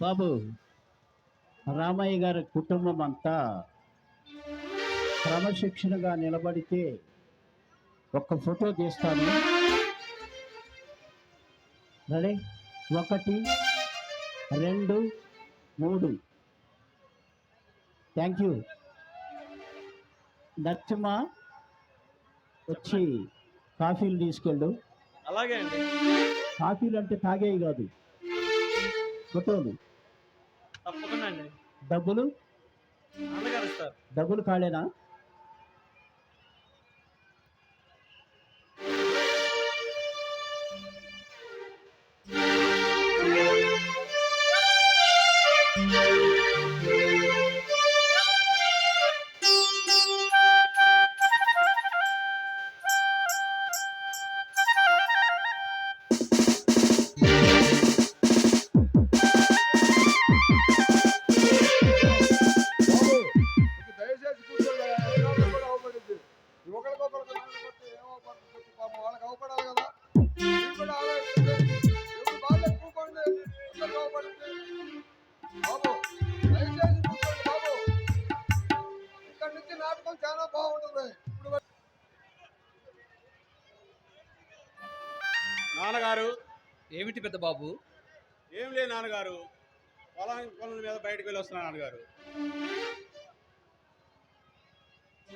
బాబు రామయ్య గారి కుటుంబం అంతా క్రమశిక్షణగా నిలబడితే ఒక్క ఫోటో తీస్తాను. రెడీ? ఒకటి రెండు మూడు. Thank you. నచ్చమా వచ్చి కాఫీలు తీసుకెళ్ళు. అలాగే అండి. కాఫీలు అంటే తాగేవి కాదు. ఫోటోలు. తప్పకుండా అండి. డబ్బులు? డబ్బులు కాలేనా నాన్నగారు పొలం పనుల మీద బయటకు వెళ్ళి వస్తున్నా నాన్నగారు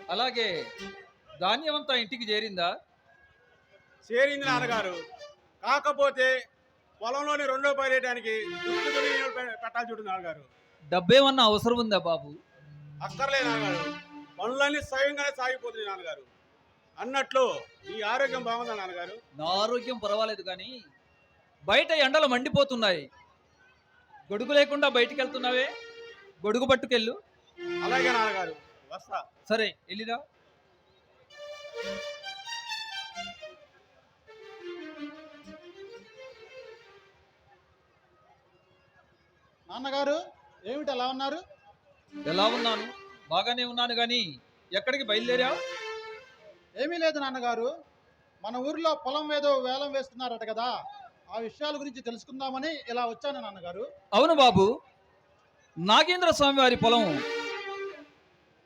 అలాగే ధాన్యం అంతా ఇంటికి చేరిందా? చేరింది నాన్నగారు కాకపోతే పొలంలోని రెండో పర్యటానికి దుక్కి దున్ని పె- పెట్టాల్సి ఉంటుంది నాన్నగారు డబ్బేమన్నా అవసరం ఉందా బాబు? అక్కర్లేదు నాన్నగారు పనులన్నీ స్వయంగానే సాగిపోతుంది నాన్నగారు అన్నట్లు ఈ ఆరోగ్యం బాగుందా నాన్నగారు నా ఆరోగ్యం పర్వాలేదు కానీ బయట ఎండలు మండిపోతున్నాయి. గొడుగు లేకుండా బయటికి వెళ్తున్నావే? గొడుగు పట్టుకెళ్ళు. అలాగే నాన్నగారు వస్తా. సరే వెళ్ళిరా. నాన్నగారు ఏమిటి అలా ఉన్నారు? ఎలా ఉన్నాను? బాగానే ఉన్నాను కానీ ఎక్కడికి బయలుదేరా ఏమీ లేదు నాన్నగారు. మన ఊర్లో పొలం ఏదో వేలం వేస్తున్నారట కదా. ఆ విషయాల గురించి తెలుసుకుందామని ఇలా వచ్చాను నాన్నగారు. అవును బాబు. నాగేంద్ర స్వామి వారి పొలం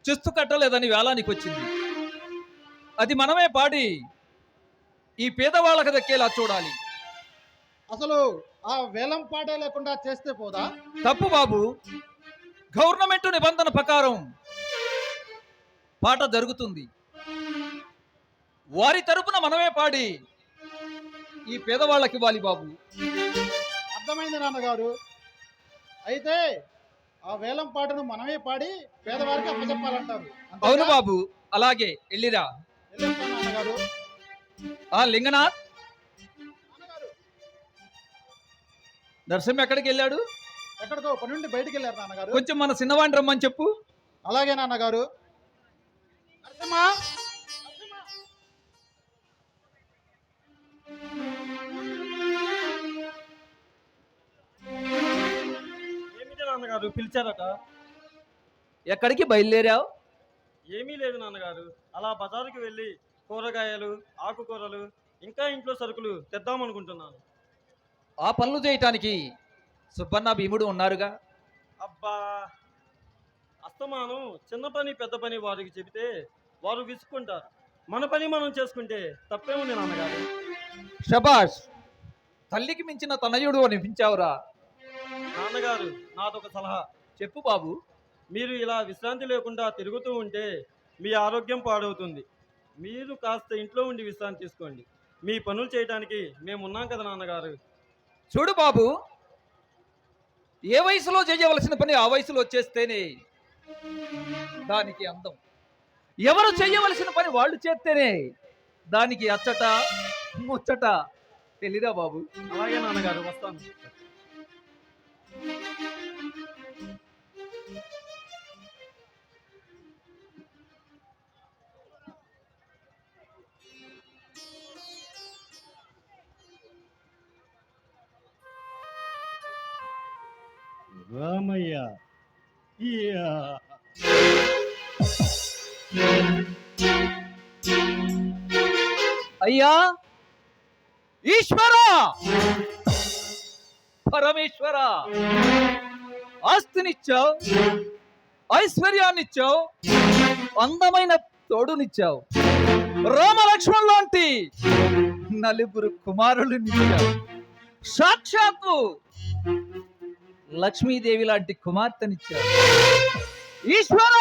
చెస్తు కట్టలేదని వేలానికి వచ్చింది. అది మనమే పాడి ఈ పేదవాళ్ళకి దక్కేలా చూడాలి. అసలు ఆ వేలం పాటే లేకుండా చేస్తే పోదా? తప్పు బాబు. గవర్నమెంట్ నిబంధన ప్రకారం పాట జరుగుతుంది. వారి తరపున మనమే పాడి ఈ పేదవాళ్ళకి ఇవ్వాలి బాబు. అర్థమైంది నాన్నగారు? అయితే ఆ వేలం పాటను మనమే పాడి పేదవారికి అప్పచెప్పాలంటారు? అవును బాబు. అలాగే వెళ్ళిరా నాన్నగారు? ఆ లింగనాథ్? నరసింహ ఎక్కడికి వెళ్ళాడు? ఎక్కడికో పని నుండి బయటికి వెళ్ళారు నాన్నగారు. కొంచెం మన చిన్నవాడిని రమ్మని చెప్పు. అలాగే నాన్నగారు. నరసింహ! నాన్నగారు పిలిచారట. ఎక్కడికి బయలుదేరావు? ఏమీ లేదు నాన్నగారు. అలా బజారుకి వెళ్ళి కూరగాయలు ఆకుకూరలు ఇంకా ఇంట్లో సరుకులు తెద్దామనుకుంటున్నాను ఆ పనులు చేయటానికి సుబ్బన్న భీముడు ఉన్నారుగా? అబ్బా! అస్తమానం చిన్న పని పెద్ద పని వారికి చెబితే వారు విసుక్కుంటారు. మన పని మనం చేసుకుంటే తప్పేముంది నాన్నగారు. షబాష్ తల్లికి మించిన తనయుడు అనిపించావురా నాన్నగారు నాదొక సలహా. చెప్పు బాబు మీరు ఇలా విశ్రాంతి లేకుండా తిరుగుతూ ఉంటే మీ ఆరోగ్యం పాడవుతుంది. మీరు కాస్త ఇంట్లో ఉండి విశ్రాంతి తీసుకోండి. మీ పనులు చేయడానికి మేము ఉన్నాం కదా నాన్నగారు. చూడు బాబు ఏ వయసులో చేయవలసిన పని ఆ వయసులో చేస్తేనే దానికి అందం. ఎవరు చేయవలసిన పని వాళ్ళు చేస్తేనే దానికి అచ్చట ముచ్చట తెలియదా బాబు? అలాగే నాన్నగారు వస్తాను. రామయ్య ఇయ్యా. అయ్యా ఈశ్వర పరమేశ్వర. ఆస్తినిచ్చావు ఐశ్వర్యాన్నిచ్చావు అందమైన తోడునిచ్చావు. రామలక్ష్మణ్ లాంటి నలుగురు కుమారులనిచ్చావు. సాక్షాత్తు లక్ష్మీదేవి లాంటి కుమార్తెనిచ్చావు. ఈశ్వర!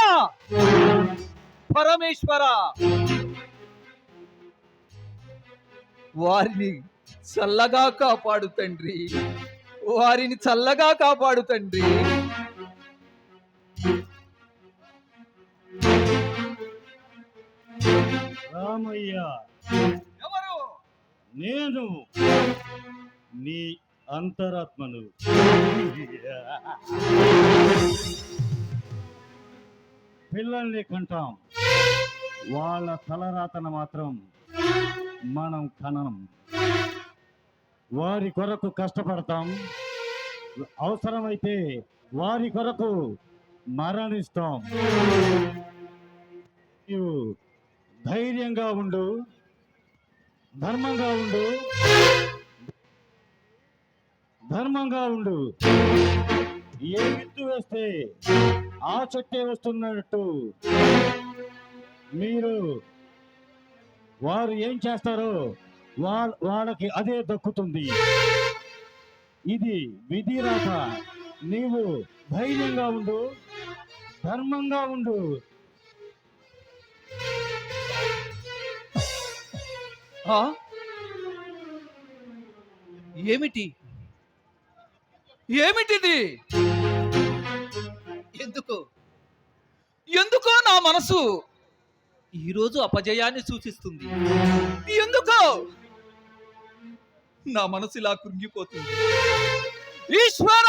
పరమేశ్వర! వారిని చల్లగా కాపాడు తండ్రి. వారిని చల్లగా కాపాడు తండ్రి. రామయ్య ఎవరు? నేను నీ అంతరాత్మను. పిల్లల్ని కంటాం. వాళ్ళ తలరాతన మాత్రం మనం కనం వారి కొరకు కష్టపడతాం. అవసరమైతే వారి కొరకు మరణిస్తాం. నీవు ధైర్యంగా ఉండు. ధర్మంగా ఉండు. ధర్మంగా ఉండు. ఏ విత్తు వేస్తే ఆ చెట్టే వస్తున్నట్టు మీరు వారు ఏం చేస్తారో వాళ్ళ వాళ్ళకి అదే దక్కుతుంది. ఇది విధి రాక నీవు ధైర్యంగా ఉండు ధర్మంగా ఉండు. ఏమిటి? ఏమిటిది? ఎందుకు? ఎందుకో నా మనసు ఈరోజు అపజయాన్ని సూచిస్తుంది. ఎందుకో? నా మనసు ఇలా కృంగిపోతుంది. ఈశ్వర!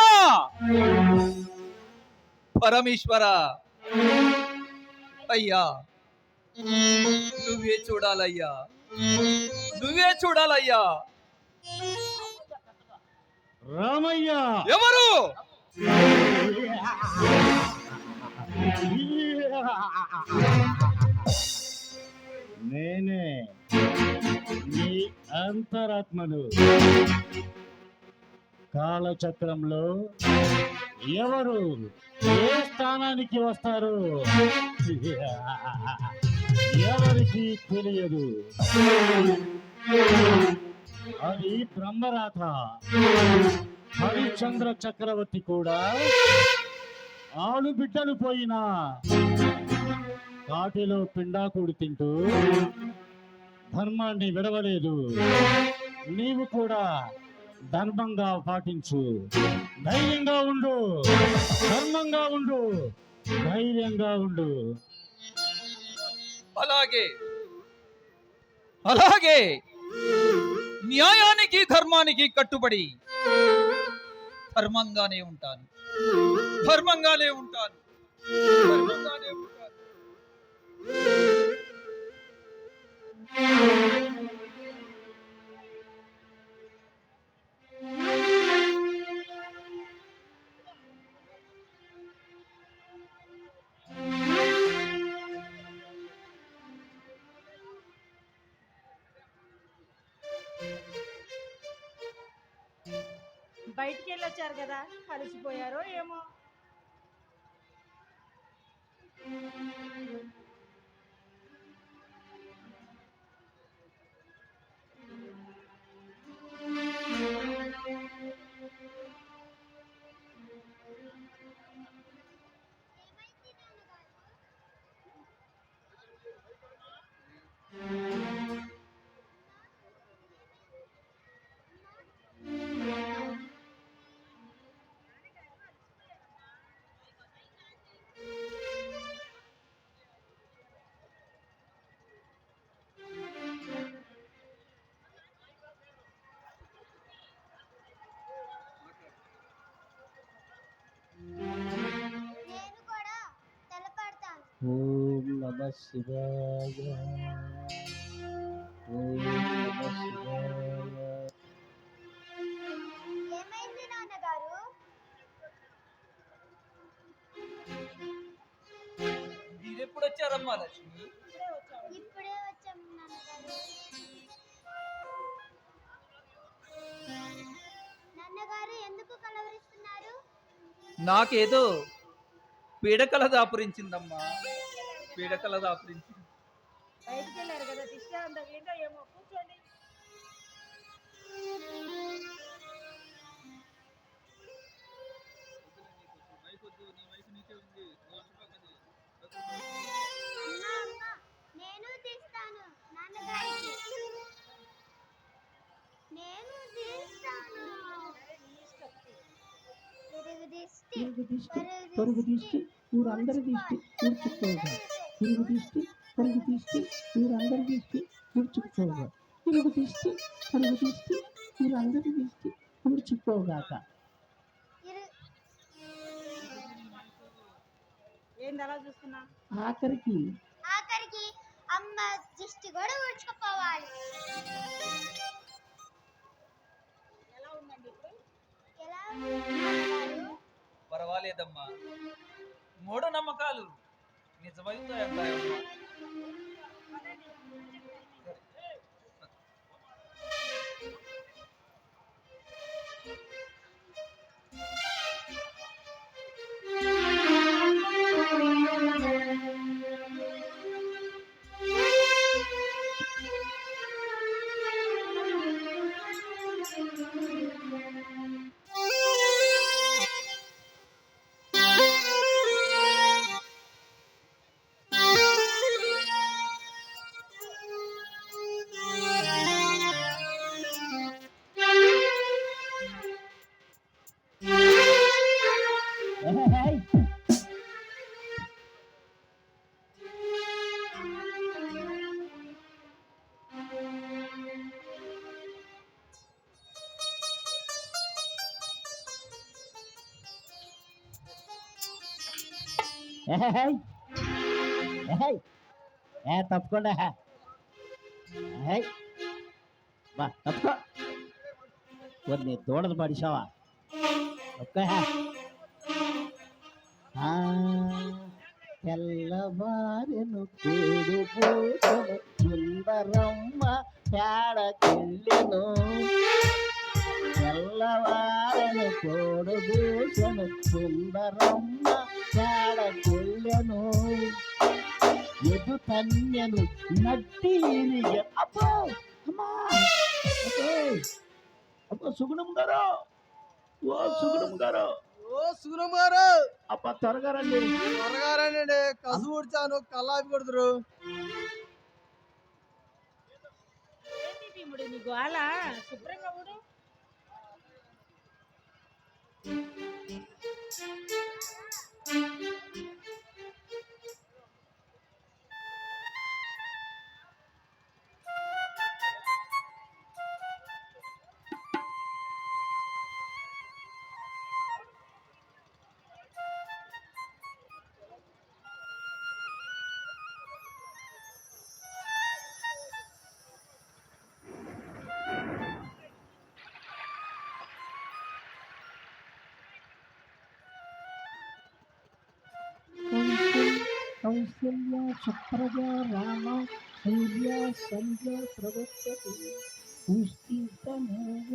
పరమేశ్వర! అయ్యా! నువ్వే చూడాలయ్యా! నువ్వే చూడాలయ్యా! రామయ్య! ఎవరు? నేనే. మీ అంతరాత్మను. కాలచక్రంలో ఎవరు ఏ స్థానానికి వస్తారు? ఎవరికి తెలియదు. అది బ్రహ్మరాథ హరిశ్చంద్ర చక్రవర్తి కూడా. ఆలు బిడ్డలు పోయినా. కాటిలో పిండాకుడు తింటూ ధర్మాన్ని విడవలేదు. నీవు కూడా ధర్మంగా పాటించు. ధైర్యంగా ఉండు. ధర్మంగా ఉండు. ధైర్యంగా ఉండు. అలాగే. అలాగే. న్యాయానికి ధర్మానికి కట్టుబడి ధర్మంగానే ఉంటాను. ధర్మంగానే ఉంటాను. ధర్మంగానే ఉంటాను. బయటికి వెళ్ళొచ్చారు కదా కలిసిపోయారో ఏమో. ఓం నమ శివాయ. ఓం నమ శివాయ. ఏమైంది నాన్నగారు? మీరెప్పుడు వచ్చారమ్మా లక్ష్మి? ఇప్పుడే వచ్చాం నాన్నగారు. నాన్నగారు ఎందుకు కలవరిస్తున్నారు? నాకేదో పీడకల దాపురించిందమ్మా. పీడకల దాపురించింది. బయటికి వెళ్ళారు కదా దిష్టి ఏమో. తిరుగు దిష్టి పరుగు దిష్టి ఊరందరి దిష్టి ఊడ్చుకోగా తిరుగు దిష్టి పొరుగు దిష్టి ఊరందరి దిష్టి ఊడ్చుకోగా తిరుగు దిష్టి పొరుగు దిష్టి ఊరందరి దిష్టి ఊడ్చుకోగాక ఆఖరికి ఆఖరికి అమ్మ దిష్టి కూడా ఊడ్చుకుపోవాలి. ఎలా ఉందండి ఎలా కాలేదమ్మా మూఢనమ్మకాలు నిజమైందా నమ్మకాలు నిజమవుతాయంటాయమ్మా ఏహేయ్! ఏహేయ్! ఏహేయ్! ఏ తప్పకుండా ఏయ్ బా తప్పుకో కొన్ని దూడలు పడిసావా ఒక్క తెల్లవారెను కూడు పూసను సుందరమ్మ పేడకెళ్ళెను తెల్లవారెను కోడు పూసను సుందరమ్మ పేడకెళ్ళెను ఎదు తన్యను నట్టి ఇరిగె. అబ్బో! అమ్మా! అబ్బో! అబ్బో సుగుణం గారు! ఓ సుగుణం గారు! ఓ గారు అబ్బ త్వరగా రండి. త్వరగా రండి కసు ఊడ్చాను కల్లాపి కొడుతురు. ఏంటి భీముడు నీ గోళ శుభ్రంగా ఊడు. కౌసల్య సుప్రజ రామ సూర్య సంధ్య ప్రవర్తతే. పుష్టితమేవ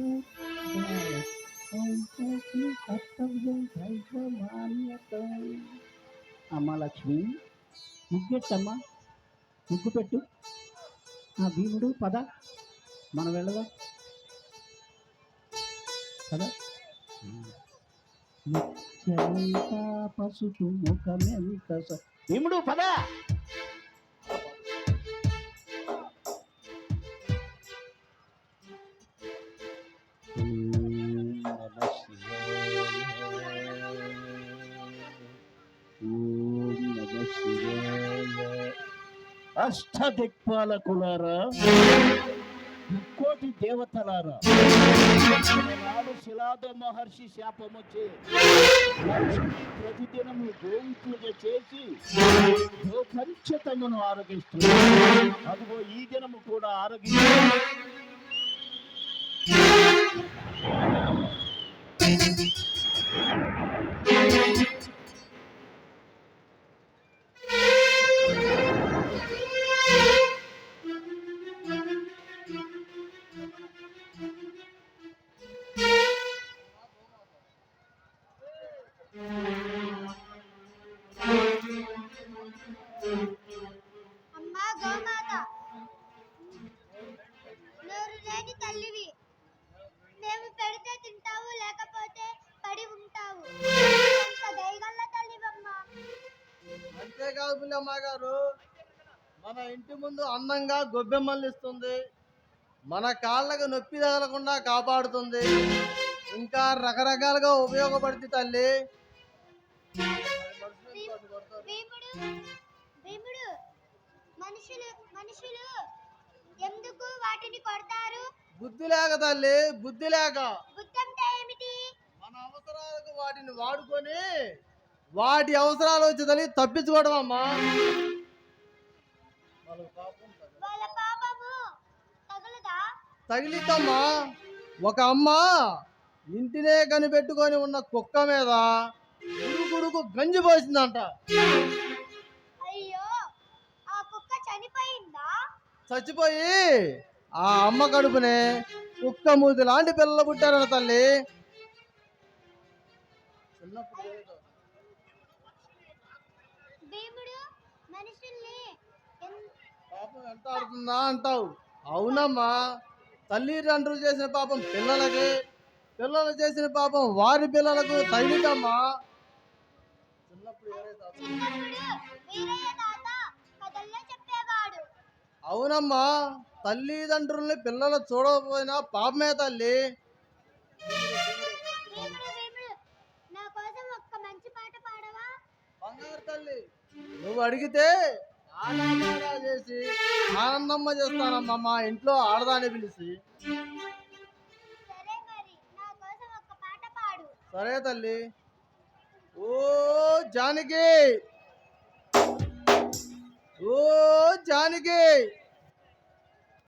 కర్తవ్యం దైవమాన్యత. అమ్మ లక్ష్మి ముగ్గెట్టమ్మా ముగ్గు పెట్టు ఆ భీముడు పద. మనం వెళ్ళదా. కదా ముత్యమంత పసుపు ముఖమెంత భీముడు పద. అష్ట నమః ఇంకోటి అష్టదిక్పాలకులారా ముక్కోటి దేవతలారా నాడు మహర్షి శాపము ప్రతిదినము గోవి పూజ చేసి గోపంచతమును ఆరగిస్తుంది అదిగో ఈ దినము కూడా ఆరోగ్యం Thank you. అమ్మా గోమాత. నోరు లేని తల్లివి. మేము పెడితే తింటావు లేకపోతే పడి ఉంటావు. దయగల్ల తల్లివమ్మా. అంతేకాదు పుణ్యమ్మ గారు మన ఇంటి ముందు అందంగా గొబ్బెమ్మలు ఇస్తుంది మన కాళ్ళకు నొప్పి తగలకుండా కాపాడుతుంది. ఇంకా రకరకాలుగా ఉపయోగపడుతుంది తల్లి. భీముడు మనుషులు మనుషులు ఎందుకు వాటిని కొడతారు? బుద్ధి లేక తల్లి బుద్ధి లేక. బుద్ధంటే ఏమిటి? మన అవసరాలకు వాటిని వాడుకొని వాటి అవసరాలు వచ్చి తల్లి తప్పించుకోవడం అమ్మా. తగిలిద్దమ్మా. ఒక అమ్మ ఇంటినే కనిపెట్టుకొని ఉన్న కుక్క మీద గుడుగుడుకు గంజి పోసిందంట. అయ్యో ఆ కుక్క చనిపోయిందా? చచ్చిపోయి ఆ అమ్మ కడుపునే కుక్క మూతి లాంటి పిల్లలు పుట్టారన్న తల్లి. పాపం ఎంత ఆడుతుందా అంటావు? అవునమ్మా తల్లిదండ్రులు చేసిన పాపం పిల్లలకి పిల్లలు చేసిన పాపం వారి పిల్లలకు తగిలిదమ్మా అవునమ్మా తల్లిదండ్రుల్ని పిల్లలు చూడకపోయినా పాపమే తల్లి. బంగారు తల్లి నువ్వు అడిగితే చేసి ఆనందమ్మ చేస్తానమ్మా మా ఇంట్లో ఆడదాన్ని పిలిచి. సరే తల్లి. ఓ జానకి. ఓ జానకి.